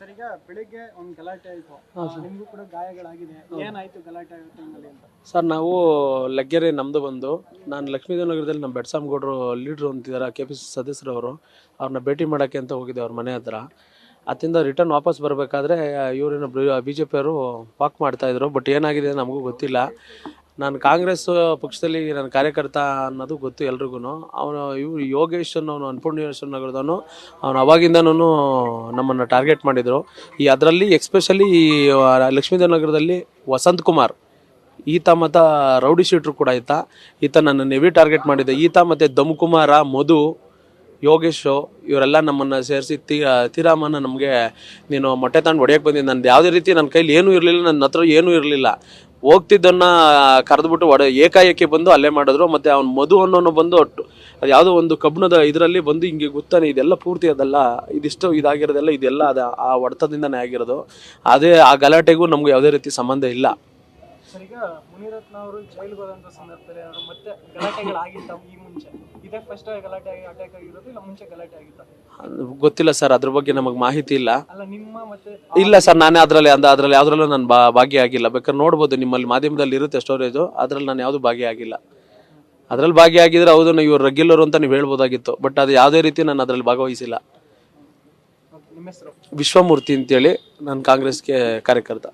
Sir ಈಗ ಬೆಳಿಗ್ಗೆ ಒಂದು ಗಲಾಟೆ ಆಯ್ತು. ನಿಮಗೂ ಕೂಡ ಗಾಯಗಳಾಗಿದೆ. ಏನಾಯ್ತು ಗಲಾಟೆ ಆಗೋ ಟೈಮಲ್ಲಿ ಅಂತ? ಸರ್ ನಾವು ಲಗ್ಗೆರೆ ನಮ್ಮದು ಬಂದು ನಾನು ಲಕ್ಷ್ಮೀದೇವನಗರದಲ್ಲಿ ನಮ್ಮ ಬೆಡ್ಸಾಮ್ಗೌಡರು ಲೀಡ್ರು ಅಂತಿದ್ದಾರೆ ಕೆ ಪಿ ಸಿ ಸದಸ್ಯರವರು. ಅವ್ರನ್ನ ಭೇಟಿ ಮಾಡೋಕ್ಕೆ ಅಂತ ಹೋಗಿದ್ದೆ ಅವ್ರ ಮನೆ ಹತ್ರ. ಅತ್ತಿಂದ ರಿಟರ್ನ್ ವಾಪಸ್ ಬರಬೇಕಾದ್ರೆ ಇವರೇನು ಬಿ ಜೆ ಪಿಯವರು ವಾಕ್ ಮಾಡ್ತಾಯಿದ್ರು ಬಟ್ ಏನಾಗಿದೆ ನಮಗೂ ಗೊತ್ತಿಲ್ಲ. ನಾನು ಕಾಂಗ್ರೆಸ್ ಪಕ್ಷದಲ್ಲಿ ನನ್ನ ಕಾರ್ಯಕರ್ತ ಅನ್ನೋದು ಗೊತ್ತು ಎಲ್ರಿಗೂ ಅವನು ಇವ್ ಯೋಗೇಶ್ ಅನ್ನೋನು ಅನ್ಪೂರ್ಣೇಶ್ವರ ನಗರದವನು ಅವನು ಅವಾಗಿಂದನೂ ನಮ್ಮನ್ನು ಟಾರ್ಗೆಟ್ ಮಾಡಿದರು. ಈ ಅದರಲ್ಲಿ ಎಕ್ಸ್ಪೆಷಲಿ ಲಕ್ಷ್ಮೀದೇವ ನಗರದಲ್ಲಿ ವಸಂತ್ ಕುಮಾರ್, ಈತ ಮತ್ತು ರೌಡಿ ಶೀಟ್ರು ಕೂಡ ಆಯ್ತ ಈತ ನನ್ನ ನೆವಿ ಟಾರ್ಗೆಟ್ ಮಾಡಿದ್ದೆ. ಈತ ಮತ್ತು ದಮ್ಕುಮಾರ ಮಧು, ಯೋಗೇಶ್ ಇವರೆಲ್ಲ ನಮ್ಮನ್ನು ಸೇರಿಸಿ ತೀ ತೀರಾಮನ ನಮಗೆ ನೀನು ಮೊಟ್ಟೆ ತಗೊಂಡು ಹೊಡೆಯಕ್ಕೆ ಬಂದಿದ್ದು ನಾನು ಯಾವುದೇ ರೀತಿ ನನ್ನ ಕೈಲಿ ಏನೂ ಇರಲಿಲ್ಲ ನನ್ನ ಹತ್ರ ಏನೂ ಇರಲಿಲ್ಲ. ಹೋಗ್ತಿದ್ದನ್ನ ಕರೆದ್ಬಿಟ್ಟು ಒಡೆ ಏಕಾಏಕಿ ಬಂದು ಅಲ್ಲೇ ಮಾಡಿದ್ರು. ಮತ್ತೆ ಅವ್ನು ಮಧು ಅನ್ನೋನು ಬಂದು ಅದು ಯಾವುದೋ ಒಂದು ಕಬ್ಬಣದ ಇದರಲ್ಲಿ ಬಂದು ಹಿಂಗೆ ಗೊತ್ತಾನೆ, ಇದೆಲ್ಲ ಪೂರ್ತಿ ಅದಲ್ಲ, ಇದಿಷ್ಟು ಇದಾಗಿರೋದೆಲ್ಲ ಇದೆಲ್ಲ ಅದ ಆ ಹೊಡೆತದಿಂದನೇ ಆಗಿರೋದು. ಅದೇ ಆ ಗಲಾಟೆಗೂ ನಮ್ಗೆ ಯಾವುದೇ ರೀತಿ ಸಂಬಂಧ ಇಲ್ಲ. ಸರ್ ಈಗ ಮುನಿರತ್ನ ಅವರು ಜೈಲಿಗೆ ಹೋದಂತ ಸಂದರ್ಭದಲ್ಲಿ ಅವರು ಮತ್ತೆ ಗಲಾಟೆಗಳಾಗಿತ್ತ ಈ ಮುಂಚೆ. ಇದೇ ಫಸ್ಟ್ ಗಲಾಟೆ ಆಗಿ ಅಟ್ಯಾಕ್ ಆಗಿರೋದು ಇಲ್ಲ ಮುಂಚೆ ಗಲಾಟೆ ಆಗಿತ್ತ ಗೊತ್ತಿಲ್ಲ ಸರ್ ಅದ್ರ ಬಗ್ಗೆ ನಮಗೆ ಮಾಹಿತಿ ಇಲ್ಲ. ಅಲ್ಲ ನಿಮ್ಮ ಮತ್ತೆ ಇಲ್ಲ ಸರ್ ನಾನೇ ಅದರಲ್ಲಿ ಅಂದ ಅದರಲ್ಲಿ ಯಾವ್ದ್ರಲ್ಲೂ ನಾನು ಭಾಗಿ ಭಾಗಿಯಾಗಿಲ್ಲ ಬೇಕಾದ್ರೆ ನೋಡ್ಬೋದು ನಿಮ್ಮಲ್ಲಿ ಮಾಧ್ಯಮದಲ್ಲಿ ಇರುತ್ತೆ ಸ್ಟೋರೇಜು ಅದ್ರಲ್ಲಿ ನಾನು ಯಾವುದು ಭಾಗಿಯಾಗಿಲ್ಲ ಅದ್ರಲ್ಲಿ ಭಾಗಿಯಾಗಿದ್ರೆ ಹೌದು ಇವ್ರು ರೆಗ್ಯುಲರ್ ಅಂತ ನೀವು ಹೇಳ್ಬೋದಾಗಿತ್ತು. ಬಟ್ ಅದು ಯಾವುದೇ ರೀತಿ ನಾನು ಅದರಲ್ಲಿ ಭಾಗವಹಿಸಿಲ್ಲ. ವಿಶ್ವಮೂರ್ತಿ ಅಂತೇಳಿ ನಾನು ಕಾಂಗ್ರೆಸ್ಗೆ ಕಾರ್ಯಕರ್ತ.